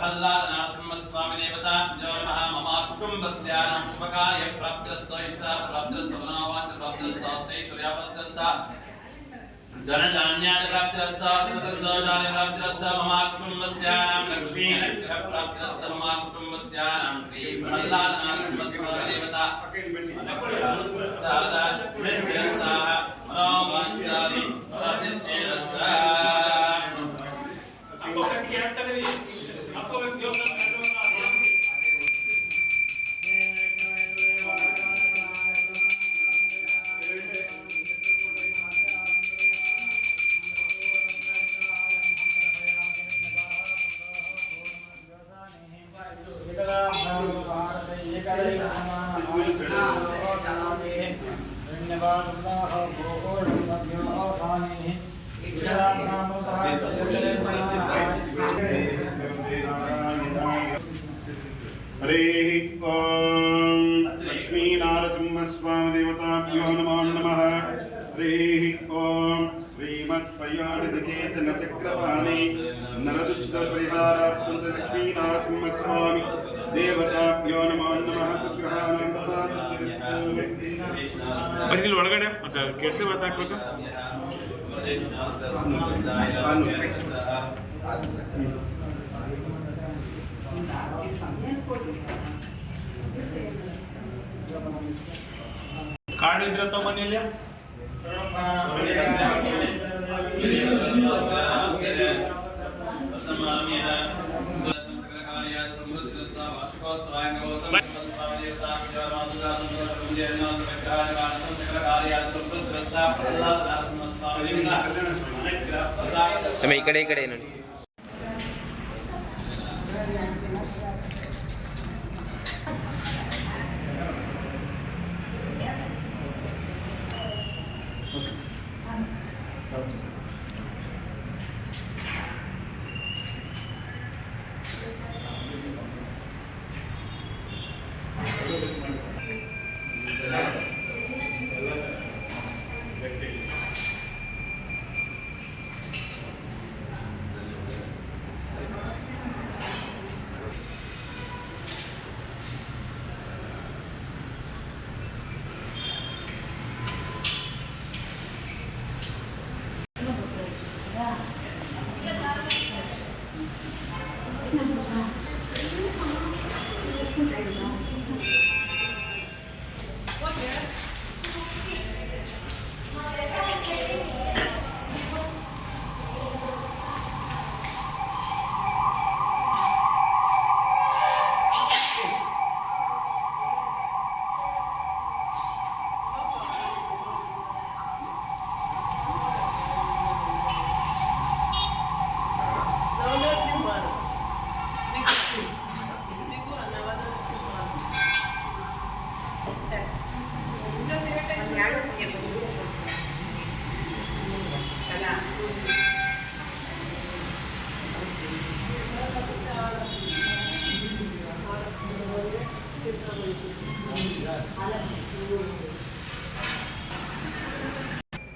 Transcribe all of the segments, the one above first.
ప్రహ్లాదనారసింహస్వామిదేవత జోర్మహ మమ కుటుంబస్యానాం శుభకార్య ప్రాప్తిరస్తో ఇష్ట ప్రాప్తిరస్తో వనావాచ ప్రాప్తిరస్తాస్తే సూర్యాపత్రస్త ధనధాన్యాదిప్రాప్తిరస్త సుఖసంతోషాది ప్రాప్తిరస్త మమ కుటుంబస్యానాం లక్ష్మీ లక్ష్మి ప్రాప్తిరస్త మమ కుటుంబస్యానాం శ్రీ ప్రహ్లాదనారసింహస్వామిదేవత శారదా మనోమోష్టాది పరసిద్ధేరస్తా हरेः ॐ लक्ष्मीनारसिंहस्वामिदेवताभ्यो नमो नमः हरेः ॐ श्रीमत्पयोनिधकेतनचक्रपाणि नरदुष्टपरिहारार्थं स लक्ष्मीनारसिंहस्वामि देवताभ्यो नमो नमः विग्रहाणां ಬನ್ನಿ ಇಲ್ಲಿ ಒಳಗಡೆ ಮತ್ತೆ ಕೇಸರಿ ಭಾತ್ ಹಾಕ್ಬೇಕು. ಕಾರ್ಡ್ ಇದ್ರೆ ತಗೊಂಬನ್ನಿ ಇಲ್ಲಿ ಸ್ವಾಮಿ ಈ ಕಡೆ ಈ ಕಡೆ ನೋಡಿ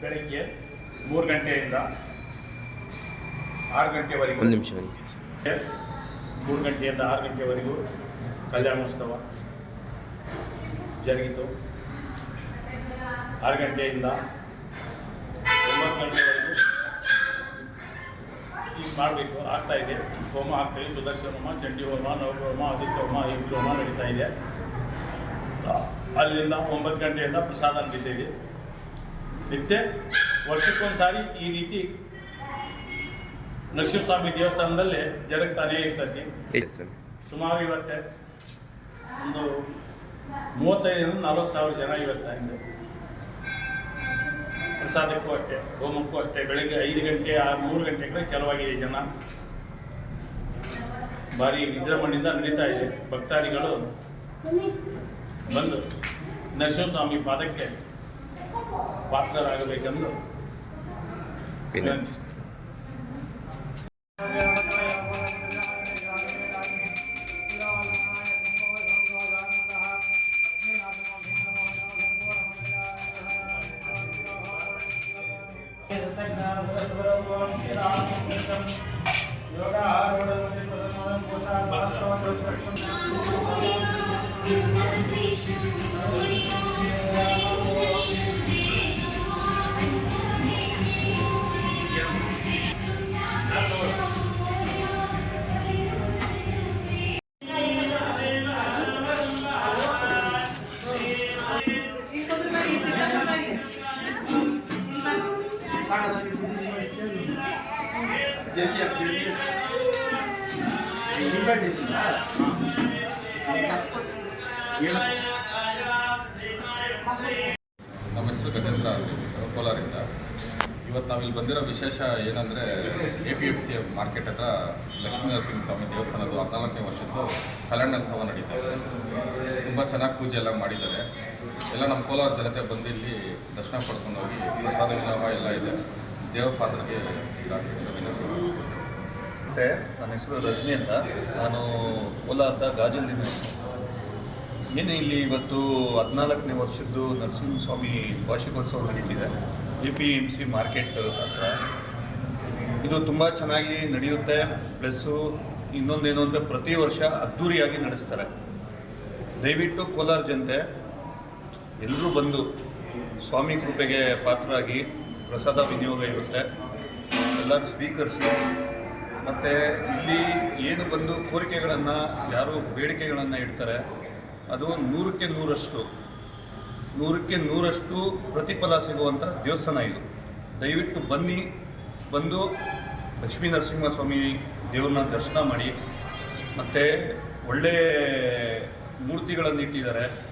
ಬೆಳಿಗ್ಗೆ ಮೂರು ಗಂಟೆಯಿಂದ ಆರು ಗಂಟೆವರೆಗೂ ಒಂದು ನಿಮಿಷ ಮೂರು ಗಂಟೆಯಿಂದ ಆರು ಗಂಟೆವರೆಗೂ ಕಲ್ಯಾಣೋತ್ಸವ ಜರುಗಿತು. ಆರು ಗಂಟೆಯಿಂದ ಒಂಬತ್ತು ಗಂಟೆವರೆಗೂ ಈಗ ಮಾಡಬೇಕು ಆಗ್ತಾ ಇದೆ. ಹೋಮ ಆಗ್ತಾ ಇದೆ. ಸುದರ್ಶನ ಹೋಮ ಚಂಡಿ ಹೋಮ ನವಗ್ರಹ ಹೋಮ ಆದಿತ್ಯ ಹೋಮ ಐದು ಹೋಮ ನಡೀತಾ ಇದೆ. ಅಲ್ಲಿಂದ ಒಂಬತ್ತು ಗಂಟೆಯಿಂದ ಪ್ರಸಾದ ಇದೆ ನಿತ್ಯ ವರ್ಷಕ್ಕೊಂದು ಸಾರಿ ಈ ರೀತಿ ನರಸಿಂಹಸ್ವಾಮಿ ದೇವಸ್ಥಾನದಲ್ಲಿ ಜರುಗ್ತಾನೇ ಇರ್ತೈತಿ. ಸ್ವಾಮಿ ಸುಮಾರು ಇವತ್ತೆ ಒಂದು ಮೂವತ್ತೈದರಿಂದ ನಲ್ವತ್ತು ಸಾವಿರ ಜನ ಇವತ್ತ ಹಿಂದೆ ಪ್ರಸಾದಕ್ಕೂ ಅಷ್ಟೇ ಹೋಮಕ್ಕೂ ಅಷ್ಟೇ. ಬೆಳಗ್ಗೆ ಐದು ಗಂಟೆ ಆರು ಮೂರು ಗಂಟೆಗಳ ಚಲವಾಗಿದೆ ಜನ. ಭಾರಿ ವಿಜೃಂಭಣೆಯಿಂದ ನಡೀತಾ ಇದೆ. ಭಕ್ತಾದಿಗಳು ಬಂದು ನರಸಿಂಹಸ್ವಾಮಿ ಪಾದಕ್ಕೆ ಪಾತ್ರರಾಗಬೇಕೆಂದು ನಮ್ಮ ಹೆಸರು ಗಜೇಂದ್ರ ಕೋಲಾರಿಂದ. ಇವತ್ತು ನಾವಿಲ್ಲಿ ಬಂದಿರೋ ವಿಶೇಷ ಏನಂದರೆ A P F C market ಹತ್ರ ಲಕ್ಷ್ಮೀ ನರಸಿಂಹ ಸ್ವಾಮಿ ದೇವಸ್ಥಾನದ್ದು ಹದಿನಾಲ್ಕನೇ ವರ್ಷದ್ದು ಕಲ್ಯಾಣೋತ್ಸವ ನಡೀತಾ ಇದೆ. ತುಂಬ ಚೆನ್ನಾಗಿ ಪೂಜೆ ಎಲ್ಲ ಮಾಡಿದ್ದಾರೆ. ಎಲ್ಲ ನಮ್ಮ ಕೋಲಾರ ಜನತೆ ಬಂದು ಇಲ್ಲಿ ದರ್ಶನ ಪಡ್ಕೊಂಡು ಹೋಗಿ ಪ್ರಸಾದ ವಿನಿಯೋಗ ಎಲ್ಲ ಇದೆ. ದೇವ್ರ ಪಾತ್ರಕ್ಕೆ ನನ್ನ ಹೆಸರು ರಜನಿ ಅಂತ. ನಾನು ಕೋಲಾರದ ಗಾಜಲ್ದಿಂದ ಏನು ಇಲ್ಲಿ ಇವತ್ತು ಹದಿನಾಲ್ಕನೇ ವರ್ಷದ್ದು ನರಸಿಂಹಸ್ವಾಮಿ ವಾರ್ಷಿಕೋತ್ಸವ ನಡೀತಿದೆ. A P M C market ಹತ್ರ. ಇದು ತುಂಬ ಚೆನ್ನಾಗಿ ನಡೆಯುತ್ತೆ. ಪ್ಲಸ್ಸು ಇನ್ನೊಂದೇನು ಅಂದರೆ ಪ್ರತಿ ವರ್ಷ ಅದ್ಧೂರಿಯಾಗಿ ನಡೆಸ್ತಾರೆ. ದಯವಿಟ್ಟು ಕೋಲಾರ ಜನತೆ ಎಲ್ಲರೂ ಬಂದು ಸ್ವಾಮಿ ಕೃಪೆಗೆ ಪಾತ್ರರಾಗಿ ಪ್ರಸಾದ ವಿನಿಯೋಗ ಇರುತ್ತೆ. ಎಲ್ಲರೂ ಸ್ವೀಕರಿಸಿ. ಮತ್ತು ಇಲ್ಲಿ ಏನು ಬಂದು ಕೋರಿಕೆಗಳನ್ನು, ಯಾರು ಬೇಡಿಕೆಗಳನ್ನು ಇಡ್ತಾರೆ, ಅದು ನೂರಕ್ಕೆ ನೂರಷ್ಟು. ನೂರಕ್ಕೆ ನೂರಷ್ಟು ಪ್ರತಿಫಲ ಸಿಗುವಂಥ ದೇವಸ್ಥಾನ ಇದು. ದಯವಿಟ್ಟು ಬನ್ನಿ, ಬಂದು ಲಕ್ಷ್ಮೀ ನರಸಿಂಹಸ್ವಾಮಿ ದೇವ್ರನ್ನ ದರ್ಶನ ಮಾಡಿ. ಮತ್ತು ಒಳ್ಳೆ ಮೂರ್ತಿಗಳನ್ನು ಇಟ್ಟಿದ್ದಾರೆ.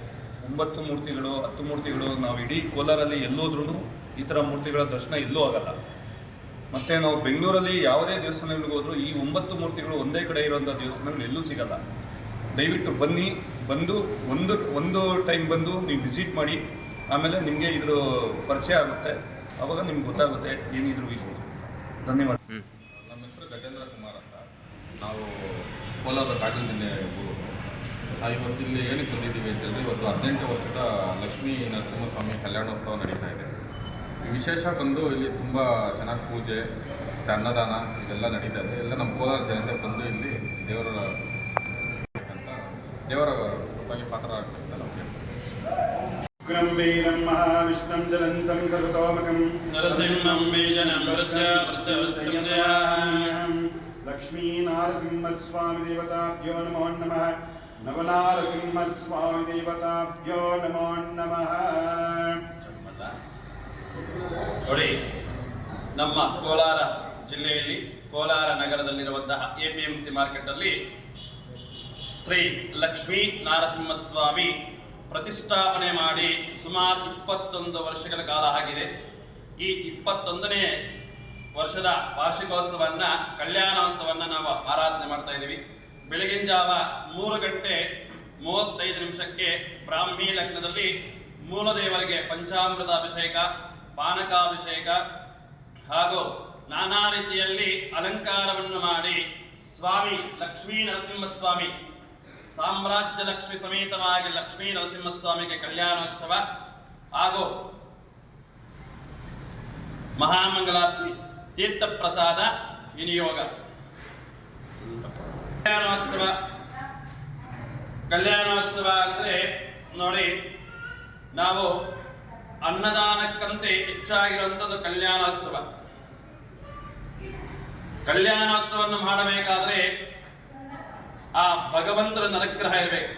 ಒಂಬತ್ತು ಮೂರ್ತಿಗಳು ಹತ್ತು ಮೂರ್ತಿಗಳು ನಾವು ಇಡೀ ಕೋಲಾರಲ್ಲಿ ಎಲ್ಲೋದ್ರೂ ಈ ಥರ ಮೂರ್ತಿಗಳ ದರ್ಶನ ಎಲ್ಲೂ ಆಗಲ್ಲ. ಮತ್ತು ನಾವು ಬೆಂಗಳೂರಲ್ಲಿ ಯಾವುದೇ ದೇವಸ್ಥಾನಗಳಿಗೆ ಹೋದರೂ ಈ ಒಂಬತ್ತು ಮೂರ್ತಿಗಳು ಒಂದೇ ಕಡೆ ಇರುವಂಥ ದೇವಸ್ಥಾನಗಳು ಎಲ್ಲೂ ಸಿಗಲ್ಲ. ದಯವಿಟ್ಟು ಬನ್ನಿ ಬಂದು ಒಂದು ಒಂದು ಟೈಮ್ ಬಂದು ನೀವು ವಿಸಿಟ್ ಮಾಡಿ ಆಮೇಲೆ ನಿಮಗೆ ಇದ್ರ ಪರಿಚಯ ಆಗುತ್ತೆ. ಆವಾಗ ನಿಮ್ಗೆ ಗೊತ್ತಾಗುತ್ತೆ ಏನಿದ್ರು ವಿಷಯ ಧನ್ಯವಾದ. ನಮ್ಮ ಹೆಸರು ಗಜೇಂದ್ರ ಕುಮಾರ್ ಅಂತ. ನಾವು ಕೋಲಾರದ ಕಾಜಲ್ ಜಿಲ್ಲೆ ಇವತ್ತು ಇಲ್ಲಿ ಏನಕ್ಕೆ ಬಂದಿದ್ದೀವಿ ಅಂತಂದರೆ ಇವತ್ತು ಹದಿನೆಂಟು ವರ್ಷದ ಲಕ್ಷ್ಮೀ ನರಸಿಂಹಸ್ವಾಮಿ ಕಲ್ಯಾಣೋತ್ಸವ ನಡೀತಾ ಇದೆ. ಈ ವಿಶೇಷ ಬಂದು ಇಲ್ಲಿ ತುಂಬ ಚೆನ್ನಾಗಿ ಪೂಜೆ ಮತ್ತು ಅನ್ನದಾನ ಇದೆಲ್ಲ ನಡೀತಾ ಇದೆ. ಎಲ್ಲ ನಮ್ಮ ಕೋಲಾರ ಜನತೆ ಬಂದು ಇಲ್ಲಿ ದೇವರ ಅಂತ ದೇವರ ಕೃಪೆಗೆ ಪಾತ್ರ ಲಕ್ಷ್ಮೀ ನಾರಸಿಂಹಸ್ವಾಮಿ ಜಲಂತಂ ಸರ್ವತೋಮಕಂ ನರಸಿಂಹಂ ಬೀಜನಂ ವೃದ್ಧ ಲಕ್ಷ್ಮೀನಾರಸಿಂಹಸ್ವಾಮಿ ದೇವತಾಭ್ಯೋ ನಮೋ ನಮಃ ನೋಡಿ, ನಮ್ಮ ಕೋಲಾರ ಜಿಲ್ಲೆಯಲ್ಲಿ ಕೋಲಾರ ನಗರದಲ್ಲಿರುವಂತಹ ಎ ಪಿ ಎಂ ಸಿ ಮಾರ್ಕೆಟಲ್ಲಿ ಶ್ರೀ ಲಕ್ಷ್ಮೀ ನಾರಸಿಂಹಸ್ವಾಮಿ ಪ್ರತಿಷ್ಠಾಪನೆ ಮಾಡಿ ಸುಮಾರು ಇಪ್ಪತ್ತೊಂದು ವರ್ಷಗಳ ಕಾಲ ಆಗಿದೆ. ಈ ಇಪ್ಪತ್ತೊಂದನೇ ವರ್ಷದ ವಾರ್ಷಿಕೋತ್ಸವನ್ನ, ಕಲ್ಯಾಣೋತ್ಸವನ್ನ ನಾವು ಆರಾಧನೆ ಮಾಡ್ತಾ ಇದ್ದೀವಿ. ಬೆಳಗಿನ ಜಾವ ಮೂರು ಗಂಟೆ ಮೂವತ್ತೈದು ನಿಮಿಷಕ್ಕೆ ಬ್ರಾಹ್ಮಿ ಲಗ್ನದಲ್ಲಿ ಮೂಲದೇವರಿಗೆ ಪಂಚಾಮೃತ ಅಭಿಷೇಕ, ಪಾನಕಾಭಿಷೇಕ ಹಾಗೂ ನಾನಾ ರೀತಿಯಲ್ಲಿ ಅಲಂಕಾರವನ್ನು ಮಾಡಿ ಸ್ವಾಮಿ ಲಕ್ಷ್ಮೀ ನರಸಿಂಹಸ್ವಾಮಿ, ಸಾಮ್ರಾಜ್ಯ ಲಕ್ಷ್ಮಿ ಸಮೇತವಾಗಿ ಲಕ್ಷ್ಮೀ ನರಸಿಂಹಸ್ವಾಮಿಗೆ ಕಲ್ಯಾಣೋತ್ಸವ ಹಾಗೂ ಮಹಾಮಂಗಲಾರತಿ ತೀರ್ಥ ಪ್ರಸಾದ ವಿನಿಯೋಗ. ಕಲ್ಯಾಣೋತ್ಸವ. ಕಲ್ಯಾಣೋತ್ಸವ ಅಂದ್ರೆ ನೋಡಿ, ನಾವು ಅನ್ನದಾನಕ್ಕಂತೆ ಹೆಚ್ಚಾಗಿರುವಂಥದ್ದು ಕಲ್ಯಾಣೋತ್ಸವ. ಕಲ್ಯಾಣೋತ್ಸವವನ್ನು ಮಾಡಬೇಕಾದ್ರೆ ಆ ಭಗವಂತನ ಅನುಗ್ರಹ ಇರಬೇಕು.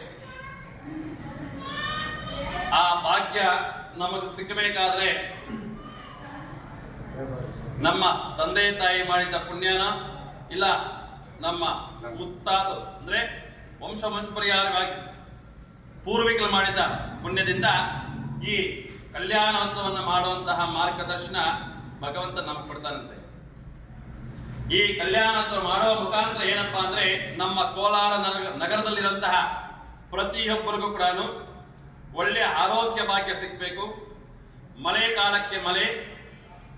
ಆ ಭಾಗ್ಯ ನಮಗೆ ಸಿಕ್ಕಬೇಕಾದ್ರೆ ನಮ್ಮ ತಂದೆ ತಾಯಿ ಮಾಡಿದ ಪುಣ್ಯನ? ಇಲ್ಲ ನಮ್ಮ ಮುತ್ತಾದ, ಅಂದ್ರೆ ವಂಶ ಪರಿಹಾರವಾಗಿ ಪೂರ್ವಿಕರು ಮಾಡಿದ ಪುಣ್ಯದಿಂದ ಈ ಕಲ್ಯಾಣೋತ್ಸವವನ್ನು ಮಾಡುವಂತಹ ಮಾರ್ಗದರ್ಶನ ಭಗವಂತ ನಮ್ಗೆ ಕೊಡ್ತಾನಂತೆ. ಈ ಕಲ್ಯಾಣೋತ್ಸವ ಮಾಡುವ ಮುಖಾಂತರ ಏನಪ್ಪಾ ಅಂದ್ರೆ ನಮ್ಮ ಕೋಲಾರ ನಗರ ನಗರದಲ್ಲಿರುವಂತಹ ಪ್ರತಿಯೊಬ್ಬರಿಗೂ ಕೂಡ ಒಳ್ಳೆಯ ಆರೋಗ್ಯ ಭಾಗ್ಯ ಸಿಗಬೇಕು. ಮಳೆ ಕಾಲಕ್ಕೆ ಮಳೆ,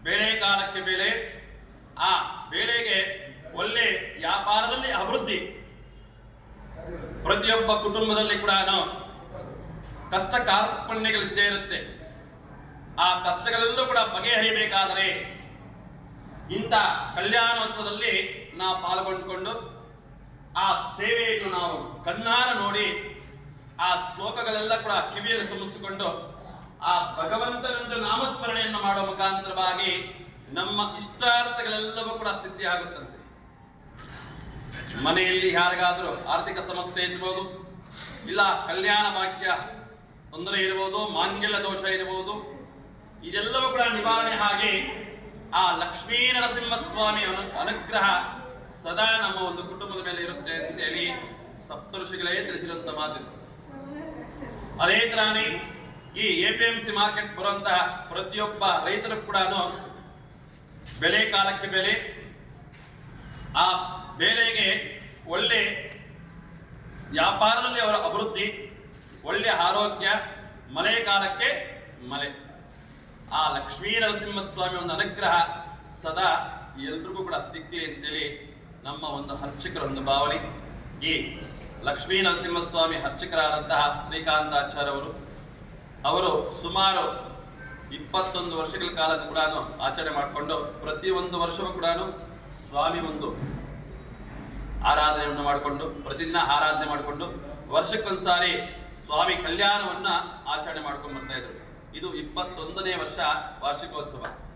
ಬೆಳೆ ಕಾಲಕ್ಕೆ ಬೆಳೆ. ಆ ಬೆಳೆಗೆ ಒಳ್ಳೆ ವ್ಯಾಪಾರದಲ್ಲಿ ಅಭಿವೃದ್ಧಿ. ಪ್ರತಿಯೊಬ್ಬ ಕುಟುಂಬದಲ್ಲಿ ಕೂಡ ಕಷ್ಟ ಕಾರ್ಪಣ್ಯಗಳಿದ್ದೇ ಇರುತ್ತೆ. ಆ ಕಷ್ಟಗಳೆಲ್ಲೂ ಕೂಡ ಬಗೆಹರಿಬೇಕಾದರೆ ಇಂಥ ಕಲ್ಯಾಣೋತ್ಸವದಲ್ಲಿ ನಾವು ಪಾಲ್ಗೊಂಡುಕೊಂಡು ಆ ಸೇವೆಯನ್ನು ನಾವು ಕಣ್ಣಾರ ನೋಡಿ ಆ ಶ್ಲೋಕಗಳೆಲ್ಲ ಕೂಡ ಕಿವಿಯಲ್ಲಿ ತುಂಬಿಸಿಕೊಂಡು ಆ ಭಗವಂತನೊಂದು ನಾಮಸ್ಮರಣೆಯನ್ನು ಮಾಡುವ ಮುಖಾಂತರವಾಗಿ ನಮ್ಮ ಇಷ್ಟಾರ್ಥಗಳೆಲ್ಲವೂ ಕೂಡ ಸಿದ್ಧಿ ಆಗುತ್ತಂತೆ ಮನೆಯಲ್ಲಿ ಯಾರಿಗಾದ್ರೂ ಆರ್ಥಿಕ ಸಮಸ್ಯೆ ಇರ್ಬೋದು, ಇಲ್ಲ ಕಲ್ಯಾಣ ಭಾಗ್ಯ ತೊಂದರೆ ಇರಬಹುದು ಮಾಂಗಲ್ಯ ದೋಷ ಇರಬಹುದು ಇದೆಲ್ಲವೂ ಕೂಡ ನಿವಾರಣೆ ಹಾಗೆ ಆ ಲಕ್ಷ್ಮೀ ನರಸಿಂಹಸ್ವಾಮಿ ಅನು, ಅನುಗ್ರಹ ಸದಾ ನಮ್ಮ ಒಂದು ಕುಟುಂಬದ ಮೇಲೆ ಇರುತ್ತೆ ಅಂತೇಳಿ ಸಪ್ತಋಷಿಗಳೇ ತಿಳಿಸಿರುವಂತ ಮಾತು. ಅದೇ ತರಾನೇ ಈ A P M C market ಬರುವಂತಹ ಪ್ರತಿಯೊಬ್ಬ ರೈತರು ಕೂಡ ಬೆಳೆ ಕಾಲಕ್ಕೆ ಬೆಲೆ, ಆ ಬೆಳೆಗೆ ಒಳ್ಳೆ ವ್ಯಾಪಾರದಲ್ಲಿ ಅವರ ಅಭಿವೃದ್ಧಿ, ಒಳ್ಳೆ ಆರೋಗ್ಯ, ಮಳೆ ಕಾಲಕ್ಕೆ ಮಳೆ. ಆ ಲಕ್ಷ್ಮೀ ನರಸಿಂಹಸ್ವಾಮಿ ಒಂದು ಅನುಗ್ರಹ ಸದಾ ಎಲ್ರಿಗೂ ಕೂಡ ಸಿಕ್ಕಲಿ ಅಂತೇಳಿ ನಮ್ಮ ಒಂದು ಅರ್ಚಕರ ಒಂದು ಭಾವನೆ. ಈ ಲಕ್ಷ್ಮೀ ನರಸಿಂಹಸ್ವಾಮಿ ಅರ್ಚಕರಾದಂತಹ ಶ್ರೀಕಾಂತಾಚಾರ್ಯ ಅವರು ಅವರು ಸುಮಾರು ಇಪ್ಪತ್ತೊಂದು ವರ್ಷಗಳ ಕಾಲದ ಕೂಡ ಆಚರಣೆ ಮಾಡಿಕೊಂಡು ಪ್ರತಿಯೊಂದು ವರ್ಷವೂ ಕೂಡ ಸ್ವಾಮಿ ಒಂದು ಆರಾಧನೆಯನ್ನು ಮಾಡಿಕೊಂಡು, ಪ್ರತಿದಿನ ಆರಾಧನೆ ಮಾಡಿಕೊಂಡು, ವರ್ಷಕ್ಕೊಂದ್ಸಾರಿ ಸ್ವಾಮಿ ಕಲ್ಯಾಣವನ್ನ ಆಚರಣೆ ಮಾಡ್ಕೊಂಡು ಬರ್ತಾ ಇದ್ರು. ಇದು ಇಪ್ಪತ್ತೊಂದನೇ ವರ್ಷ ವಾರ್ಷಿಕೋತ್ಸವ.